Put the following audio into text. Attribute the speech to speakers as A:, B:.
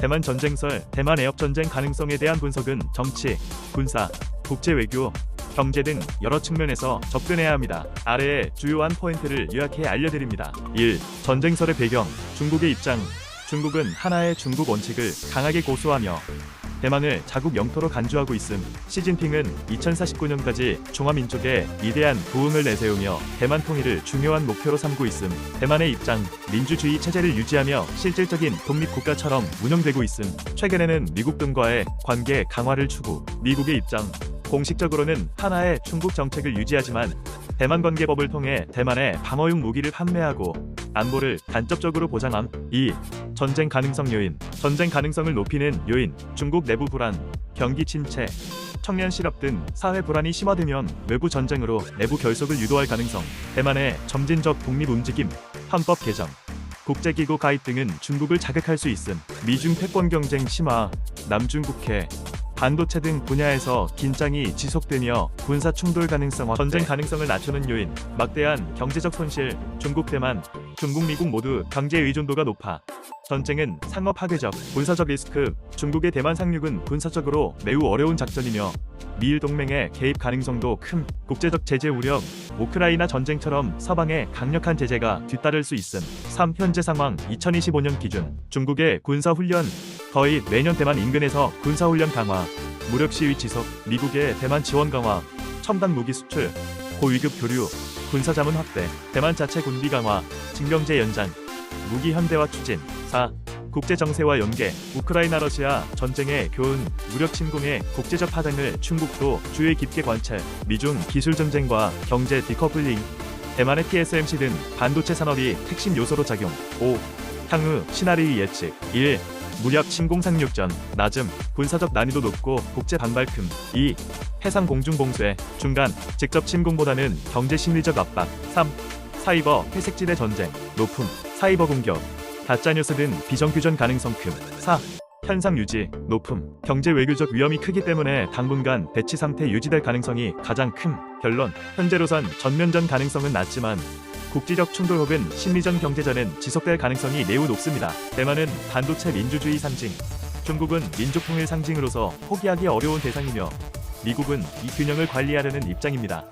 A: 대만 전쟁설, 대만 해협 전쟁 가능성에 대한 분석은 정치, 군사, 국제 외교, 경제 등 여러 측면에서 접근해야 합니다. 아래의 주요한 포인트를 요약해 알려드립니다. 1. 전쟁설의 배경, 중국의 입장. 중국은 하나의 중국 원칙을 강하게 고수하며 대만을 자국 영토로 간주하고 있음. 시진핑은 2049년까지 중화민족의 위대한 부흥을 내세우며 대만 통일을 중요한 목표로 삼고 있음. 대만의 입장, 민주주의 체제를 유지하며 실질적인 독립국가처럼 운영되고 있음. 최근에는 미국 등과의 관계 강화를 추구. 미국의 입장, 공식적으로는 하나의 중국 정책을 유지하지만 대만 관계법을 통해 대만에 방어용 무기를 판매하고 안보를 간접적으로 보장함. 2. 전쟁 가능성 요인. 전쟁 가능성을 높이는 요인. 중국 내부 불안, 경기 침체, 청년 실업 등 사회 불안이 심화되면 외부 전쟁으로 내부 결속을 유도할 가능성. 대만의 점진적 독립 움직임, 헌법 개정, 국제기구 가입 등은 중국을 자극할 수 있음. 미중 패권 경쟁 심화, 남중 국해, 반도체 등 분야에서 긴장이 지속되며 군사 충돌 가능성, 전쟁 가능성을 낮추는 요인, 막대한 경제적 손실, 중국 대만, 중국 미국 모두 경제 의존도가 높아 전쟁은 상업 파괴적, 군사적 리스크, 중국의 대만 상륙은 군사적으로 매우 어려운 작전이며 미일 동맹의 개입 가능성도 큰 국제적 제재 우려, 우크라이나 전쟁처럼 서방의 강력한 제재가 뒤따를 수 있음. 3. 현재 상황 2025년 기준 중국의 군사 훈련 거의 매년 대만 인근에서 군사 훈련 강화, 무력 시위 지속, 미국의 대만 지원 강화, 첨단 무기 수출, 고위급 교류, 군사 자문 확대, 대만 자체 군비 강화, 징병제 연장, 무기 현대화 추진. 4. 국제 정세와 연계, 우크라이나 러시아 전쟁의 교훈, 무력 침공의 국제적 파장을 중국도 주의 깊게 관찰, 미중 기술 전쟁과 경제 디커플링, 대만의 TSMC 등 반도체 산업이 핵심 요소로 작용. 5. 향후 시나리오 예측. 1. 무력 침공 상륙전 낮음 군사적 난이도 높고 국제 반발 큼 2. 해상 공중 봉쇄 중간 직접 침공보다는 경제 심리적 압박 3. 사이버 회색지대 전쟁 높음 사이버 공격 가짜뉴스 등 비정규전 가능성 큼 4. 현상 유지 높음 경제 외교적 위험이 크기 때문에 당분간 대치 상태 유지될 가능성이 가장 큼 결론 현재로선 전면전 가능성은 낮지만 국지적 충돌 혹은 심리전 경제전은 지속될 가능성이 매우 높습니다. 대만은 반도체 민주주의 상징, 중국은 민족 통일 상징으로서 포기하기 어려운 대상이며 미국은 이 균형을 관리하려는 입장입니다.